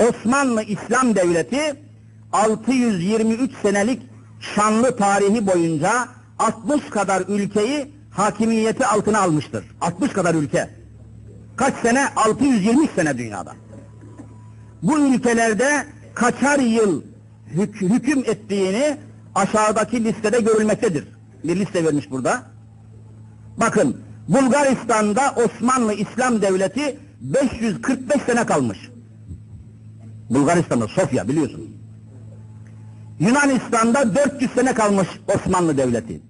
Osmanlı İslam Devleti 623 senelik şanlı tarihi boyunca 60 kadar ülkeyi hakimiyeti altına almıştır. 60 kadar ülke. Kaç sene? 623 sene dünyada. Bu ülkelerde kaçar yıl hük- hüküm ettiğini aşağıdaki listede görülmektedir. Bir liste vermiş burada. Bakın Bulgaristan'da Osmanlı İslam Devleti 545 sene kalmış. Bulgaristan'da Sofya biliyorsunuz. Yunanistan'da 400 sene kalmış Osmanlı Devleti.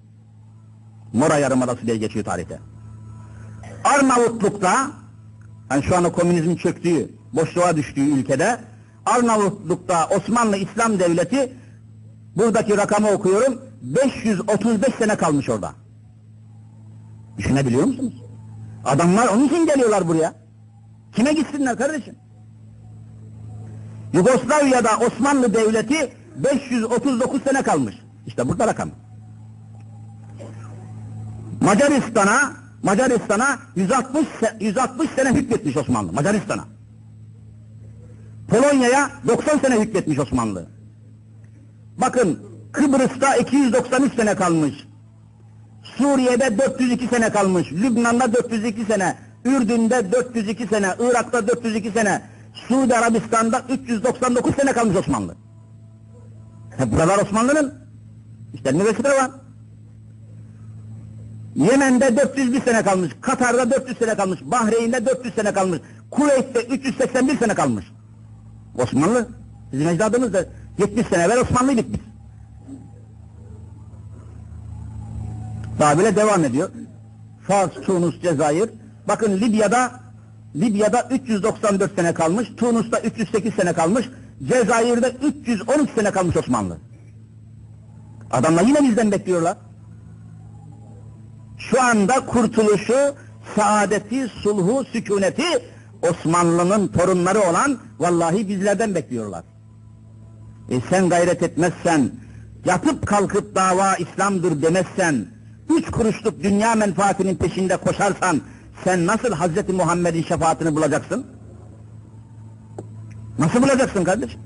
Mora Yarımadası diye geçiyor tarihte. Arnavutluk'ta, yani şu anda komünizmin çöktüğü, boşluğa düştüğü ülkede, Arnavutluk'ta Osmanlı İslam Devleti, buradaki rakamı okuyorum, 535 sene kalmış orada. Düşünebiliyor musunuz? Adamlar onun için geliyorlar buraya. Kime gitsinler kardeşim? Yugoslavya'da Osmanlı Devleti 539 sene kalmış. İşte burada rakam. Macaristan'a Macaristan'a 160 se- 160 sene hükmetmiş Osmanlı Macaristan'a. Polonya'ya 90 sene hükmetmiş Osmanlı. Bakın Kıbrıs'ta 293 sene kalmış. Suriye'de 402 sene kalmış. Lübnan'da 402 sene. Ürdün'de 402 sene. Irak'ta 402 sene. Suudi Arabistan'da 399 sene kalmış Osmanlı. Hep buralar Osmanlı'nın. İşte üniversite var. Yemen'de 401 sene kalmış. Katar'da 400 sene kalmış. Bahreyn'de 400 sene kalmış. Kuveyt'te 381 sene kalmış. Osmanlı. Bizim ecdadımız da 70 sene evvel Osmanlıydık biz. Daha bile devam ediyor. Fars, Tunus, Cezayir. Bakın Libya'da Libya'da 394 sene kalmış, Tunus'ta 308 sene kalmış, Cezayir'de 313 sene kalmış Osmanlı. Adamlar yine bizden bekliyorlar. Şu anda kurtuluşu, saadeti, sulhu, sükuneti Osmanlı'nın torunları olan vallahi bizlerden bekliyorlar. E sen gayret etmezsen, yatıp kalkıp dava İslam'dır demezsen, üç kuruşluk dünya menfaatinin peşinde koşarsan, sen nasıl Hazreti Muhammed'in şefaatini bulacaksın? Nasıl bulacaksın kardeşim?